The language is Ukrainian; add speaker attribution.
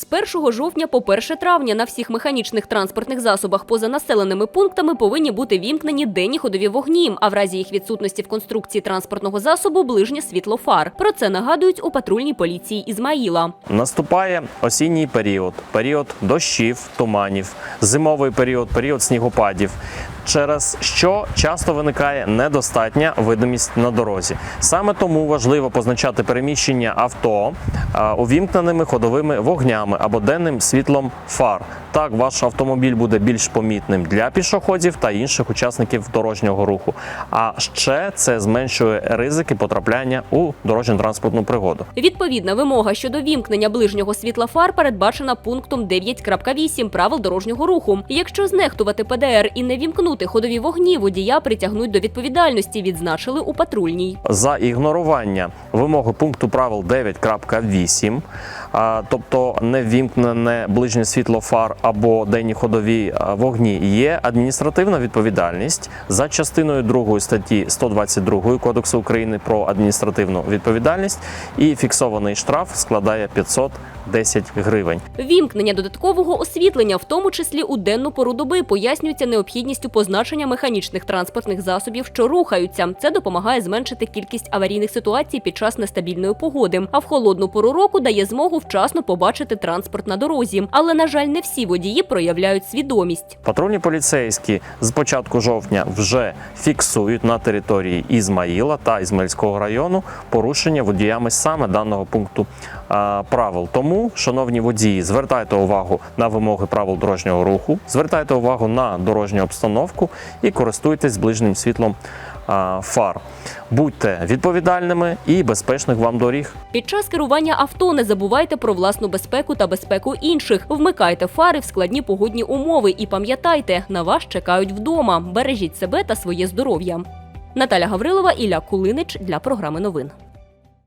Speaker 1: З 1 жовтня по 1 травня на всіх механічних транспортних засобах поза населеними пунктами повинні бути вімкнені денні ходові вогні, а в разі їх відсутності в конструкції транспортного засобу ближнє світло фар. Про це нагадують у патрульній поліції Ізмаїла.
Speaker 2: Наступає осінній період, період дощів, туманів, зимовий період, період снігопадів. Через що часто виникає недостатня видимість на дорозі. Саме тому важливо позначати переміщення авто увімкненими ходовими вогнями або денним світлом фар. Так ваш автомобіль буде більш помітним для пішоходів та інших учасників дорожнього руху. А ще це зменшує ризики потрапляння у дорожньо-транспортну пригоду.
Speaker 1: Відповідна вимога щодо вімкнення ближнього світла фар передбачена пунктом 9.8 правил дорожнього руху. Якщо знехтувати ПДР і не вімкнути ходові вогні, водія притягнуть до відповідальності, відзначили у патрульній.
Speaker 2: за ігнорування вимоги пункту правил 9.8, а, тобто не ввімкнене ближнє світло фар або денні ходові вогні, є адміністративна відповідальність за частиною 2 статті 122 Кодексу України про адміністративну відповідальність, і фіксований штраф складає 510 гривень.
Speaker 1: Вімкнення додаткового освітлення, в тому числі у денну пору доби, пояснюється необхідністю позначення механічних транспортних засобів, що рухаються. Це допомагає зменшити кількість аварійних ситуацій під час нестабільної погоди. А в холодну пору року дає змогу вчасно побачити транспорт на дорозі. Але на жаль, не всі водії проявляють свідомість.
Speaker 2: Патрульні поліцейські з початку жовтня вже фіксують на території Ізмаїла та Ізмаїльського району порушення водіями саме даного пункту правил. Тому, шановні водії, звертайте увагу на вимоги правил дорожнього руху, звертайте увагу на дорожню обстановку і користуйтесь ближнім світлом фар. Будьте відповідальними і безпечних вам доріг.
Speaker 1: Під час керування авто не забувайте про власну безпеку та безпеку інших. Вмикайте фари в складні погодні умови і пам'ятайте, на вас чекають вдома. Бережіть себе та своє здоров'я. Наталя Гаврилова, Ілля Кулинич для програми новин.